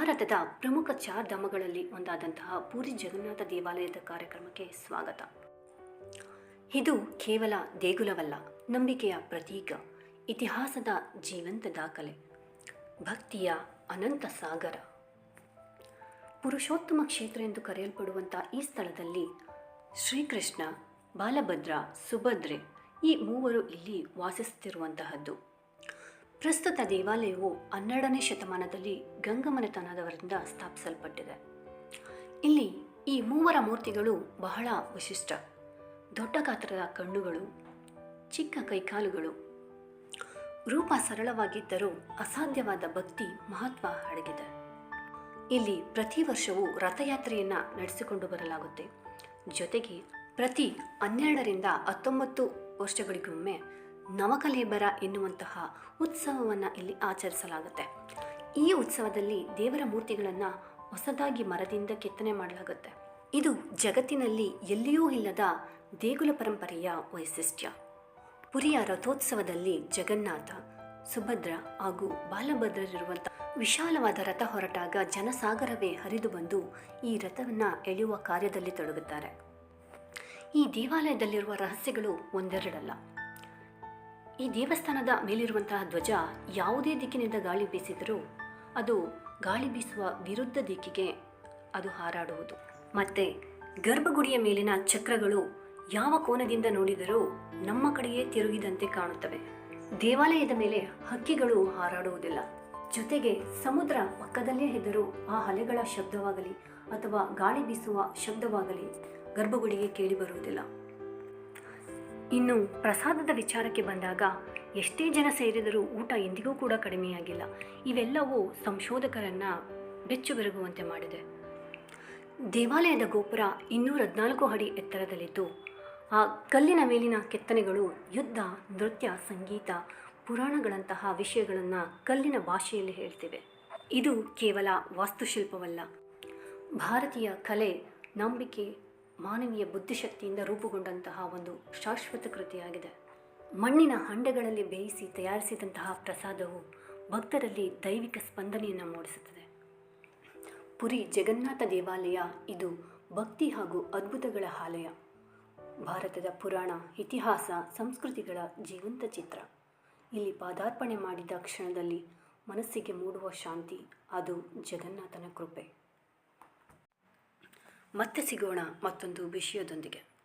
ಭಾರತದ ಪ್ರಮುಖ ಚಾರ್ ಧಾಮಗಳಲ್ಲಿ ಒಂದಾದಂತಹ ಪೂರಿ ಜಗನ್ನಾಥ ದೇವಾಲಯದ ಕಾರ್ಯಕ್ರಮಕ್ಕೆ ಸ್ವಾಗತ. ಇದು ಕೇವಲ ದೇಗುಲವಲ್ಲ, ನಂಬಿಕೆಯ ಪ್ರತೀಕ, ಇತಿಹಾಸದ ಜೀವಂತ ದಾಖಲೆ. ಭಕ್ತಿಯ ಅನಂತ ಸಾಗರ. ಪುರುಷೋತ್ತಮ ಕ್ಷೇತ್ರ ಎಂದು ಕರೆಯಲ್ಪಡುವಂಥ ಈ ಸ್ಥಳದಲ್ಲಿ ಶ್ರೀಕೃಷ್ಣ, ಬಾಲಭದ್ರ, ಸುಭದ್ರೆ ಈ ಮೂವರು ಇಲ್ಲಿ ವಾಸಿಸುತ್ತಿರುವಂತಹದ್ದು. ಪ್ರಸ್ತುತ ದೇವಾಲಯವು ಹನ್ನೆರಡನೇ ಶತಮಾನದಲ್ಲಿ ಗಂಗಮನೆತನದವರಿಂದ ಸ್ಥಾಪಿಸಲ್ಪಟ್ಟಿದೆ. ಇಲ್ಲಿ ಈ ಮೂವರ ಮೂರ್ತಿಗಳು ಬಹಳ ವಿಶಿಷ್ಟ. ದೊಡ್ಡ ಗಾತ್ರದ ಕಣ್ಣುಗಳು, ಚಿಕ್ಕ ಕೈಕಾಲುಗಳು. ರೂಪ ಸರಳವಾಗಿದ್ದರೂ ಅಸಾಧ್ಯವಾದ ಭಕ್ತಿ ಮಹತ್ವ ಅಡಗಿದೆ. ಇಲ್ಲಿ ಪ್ರತಿ ವರ್ಷವೂ ರಥಯಾತ್ರೆಯನ್ನು ನಡೆಸಿಕೊಂಡು ಬರಲಾಗುತ್ತೆ. ಜೊತೆಗೆ ಪ್ರತಿ ಹನ್ನೆರಡರಿಂದ ಹತ್ತೊಂಬತ್ತು ವರ್ಷಗಳಿಗೊಮ್ಮೆ ನವಕಲೇಬರ ಎನ್ನುವಂತಹ ಉತ್ಸವವನ್ನು ಇಲ್ಲಿ ಆಚರಿಸಲಾಗುತ್ತೆ. ಈ ಉತ್ಸವದಲ್ಲಿ ದೇವರ ಮೂರ್ತಿಗಳನ್ನು ಹೊಸದಾಗಿ ಮರದಿಂದ ಕೆತ್ತನೆ ಮಾಡಲಾಗುತ್ತೆ. ಇದು ಜಗತ್ತಿನಲ್ಲಿ ಎಲ್ಲಿಯೂ ಇಲ್ಲದ ದೇಗುಲ ಪರಂಪರೆಯ ವೈಶಿಷ್ಟ್ಯ. ಪುರಿಯ ರಥೋತ್ಸವದಲ್ಲಿ ಜಗನ್ನಾಥ, ಸುಭದ್ರ ಹಾಗೂ ಬಾಲಭದ್ರರಿರುವಂಥ ವಿಶಾಲವಾದ ರಥ ಹೊರಟಾಗ ಜನಸಾಗರವೇ ಹರಿದು ಬಂದು ಈ ರಥವನ್ನು ಎಳೆಯುವ ಕಾರ್ಯದಲ್ಲಿ ತೊಡಗುತ್ತಾರೆ. ಈ ದೇವಾಲಯದಲ್ಲಿರುವ ರಹಸ್ಯಗಳು ಒಂದೆರಡಲ್ಲ. ಈ ದೇವಸ್ಥಾನದ ಮೇಲಿರುವಂತಹ ಧ್ವಜ ಯಾವುದೇ ದಿಕ್ಕಿನಿಂದ ಗಾಳಿ ಬೀಸಿದರೂ ಅದು ಗಾಳಿ ಬೀಸುವ ವಿರುದ್ಧ ದಿಕ್ಕಿಗೆ ಅದು ಹಾರಾಡುವುದು. ಮತ್ತೆ ಗರ್ಭಗುಡಿಯ ಮೇಲಿನ ಚಕ್ರಗಳು ಯಾವ ಕೋನದಿಂದ ನೋಡಿದರೂ ನಮ್ಮ ಕಡೆಯೇ ತಿರುಗಿದಂತೆ ಕಾಣುತ್ತವೆ. ದೇವಾಲಯದ ಮೇಲೆ ಹಕ್ಕಿಗಳು ಹಾರಾಡುವುದಿಲ್ಲ. ಜೊತೆಗೆ ಸಮುದ್ರ ಪಕ್ಕದಲ್ಲೇ ಇದ್ದರೂ ಆ ಅಲೆಗಳ ಶಬ್ದವಾಗಲಿ ಅಥವಾ ಗಾಳಿ ಬೀಸುವ ಶಬ್ದವಾಗಲಿ ಗರ್ಭಗುಡಿಗೆ ಕೇಳಿಬರುವುದಿಲ್ಲ ಇನ್ನು ಪ್ರಸಾದದ ವಿಚಾರಕ್ಕೆ ಬಂದಾಗ ಎಷ್ಟೇ ಜನ ಸೇರಿದರೂ ಊಟ ಎಂದಿಗೂ ಕೂಡ ಕಡಿಮೆಯಾಗಿಲ್ಲ. ಇವೆಲ್ಲವೂ ಸಂಶೋಧಕರನ್ನು ಬೆಚ್ಚು ಬೆರಗುವಂತೆ ಮಾಡಿದೆ. ದೇವಾಲಯದ ಗೋಪುರ ಇನ್ನೂರ ಹದಿನಾಲ್ಕು ಅಡಿ ಎತ್ತರದಲ್ಲಿದ್ದು, ಆ ಕಲ್ಲಿನ ಮೇಲಿನ ಕೆತ್ತನೆಗಳು ಯುದ್ಧ, ನೃತ್ಯ, ಸಂಗೀತ, ಪುರಾಣಗಳಂತಹ ವಿಷಯಗಳನ್ನು ಕಲ್ಲಿನ ಭಾಷೆಯಲ್ಲಿ ಹೇಳ್ತಿವೆ. ಇದು ಕೇವಲ ವಾಸ್ತುಶಿಲ್ಪವಲ್ಲ. ಭಾರತೀಯ ಕಲೆ ನಂಬಿಕೆ ಮಾನವೀಯ ಬುದ್ಧಿಶಕ್ತಿಯಿಂದ ರೂಪುಗೊಂಡಂತಹ ಒಂದು ಶಾಶ್ವತ ಕೃತಿಯಾಗಿದೆ. ಮಣ್ಣಿನ ಹಂಡೆಗಳಲ್ಲಿ ಬೇಯಿಸಿ ತಯಾರಿಸಿದಂತಹ ಪ್ರಸಾದವು ಭಕ್ತರಲ್ಲಿ ದೈವಿಕ ಸ್ಪಂದನೆಯನ್ನು ಮೂಡಿಸುತ್ತದೆ. ಪುರಿ ಜಗನ್ನಾಥ ದೇವಾಲಯ ಇದು ಭಕ್ತಿ ಹಾಗೂ ಅದ್ಭುತಗಳ ಆಲಯ. ಭಾರತದ ಪುರಾಣ, ಇತಿಹಾಸ, ಸಂಸ್ಕೃತಿಗಳ ಜೀವಂತ ಚಿತ್ರ. ಇಲ್ಲಿ ಪಾದಾರ್ಪಣೆ ಮಾಡಿದ ಕ್ಷಣದಲ್ಲಿ ಮನಸ್ಸಿಗೆ ಮೂಡುವ ಶಾಂತಿ, ಅದು ಜಗನ್ನಾಥನ ಕೃಪೆ. ಮತ್ತೆ ಸಿಗೋಣ ಮತ್ತೊಂದು ವಿಷಯದೊಂದಿಗೆ.